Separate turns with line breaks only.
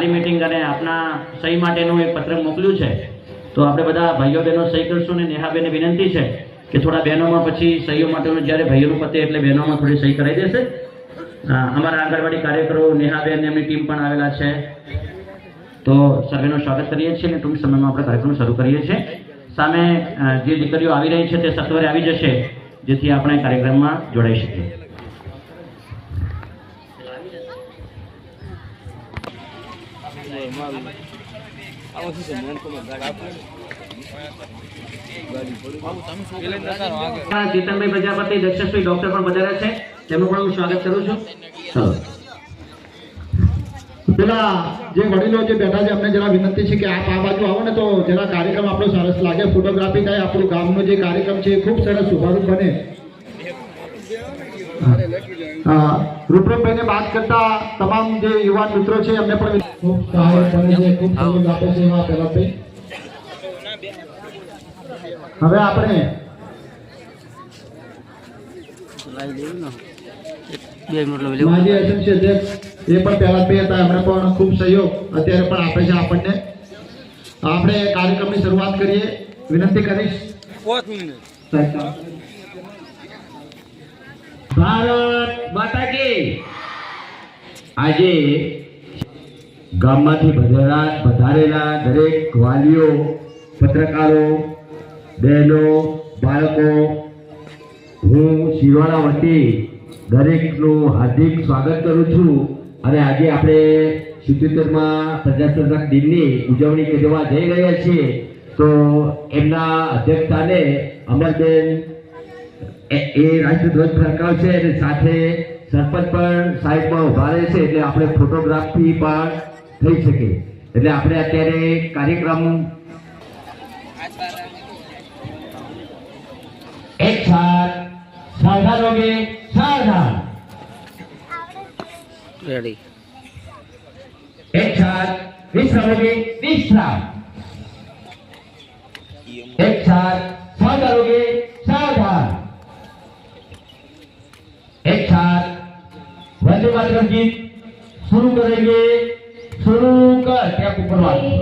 વાલી મિટિંગ અને આપના સહી માટેનું એક પત્ર મોકલ્યું છે. તો આપણે બધા ભાઈઓ બહેનો સહી કરશું ને નેહાબેનને વિનંતી છે કે થોડા બહેનોમાં પછી સહીઓ માટેનું જ્યારે ભાઈઓનું પતે એટલે બહેનોમાં થોડી સહી કરાવી દેશે. અમારા આંગણવાડી કાર્યકરો નેહાબેન એમની ટીમ પણ આવેલા છે. તો સર્વેનું સ્વાગત કરીએ છીએ અને ટૂંક સમયમાં આપણે કાર્યક્રમ શરૂ કરીએ છીએ. સામે જે દીકરીઓ આવી રહી છે તે સત્વરે આવી જશે, જેથી આપણે કાર્યક્રમમાં જોડાઈ શકીએ. આપણા જીતનભાઈ પ્રજાપતિ દક્ષેશભાઈ ડોક્ટર પણ બધા છે. તેમનું પણ હું સ્વાગત કરું છું.
પેલા જે વડીલો જે બેઠા છે, અમને જરા વિનંતી છે કે આપ આ બાજુ આવો ને તો જરા કાર્યક્રમ આપણો સરસ લાગે. ફોટોગ્રાફી થાય, આપણું ગામનો જે કાર્યક્રમ છે એ ખૂબ સરસ શુભારૂપ બને. હા. રૂપરેખભાઈને વાત કરતા તમામ જે યુવાન મિત્રો છે એમને પણ ખૂબ સહાય કરે છે ખૂબ સહયોગ આપે છે એવા પહેલાભાઈ હવે આપણે માજી એસએમસી અધ્યક્ષ એ પણ પહેલા બે હતા એમણે પણ ખૂબ સહયોગ અત્યારે પણ આપે છે આપણને. આપણે કાર્યક્રમની શરૂઆત કરીએ. વિનંતી કરીશ.
ભારત માતા કી. આજે ગામમાંથી પધારેલા દરેક વાલીઓ, પત્રકારો, બહેનો, બાળકો, હું શિરોણા વતી દરેકનું હાર્દિક સ્વાગત કરું છું. અને આજે આપણે સિત્યોતેરમાં પ્રજાસત્તાક દિનની ઉજવણી કરવા જઈ રહ્યા છીએ. તો એમના અધ્યક્ષતાને અમરબેન એ રાષ્ટ્રધ્વજ ફરકાવશે અને સાથે સરપંચ પણ સાઈડમાં ઊભા રહે છે એટલે આપણે ફોટોગ્રાફી પણ થઈ શકે. એટલે આપણે અત્યારે કાર્યક્રમ એક સાથ સાવધાનોગે સાવધાન
રેડી
એક સાથ વિશ્રામોગે વિશ્રામ એક સાથ સાવધાન वंदे मातरम गीत शुरू करेंगे शुरू कर क्या ऊपर वाला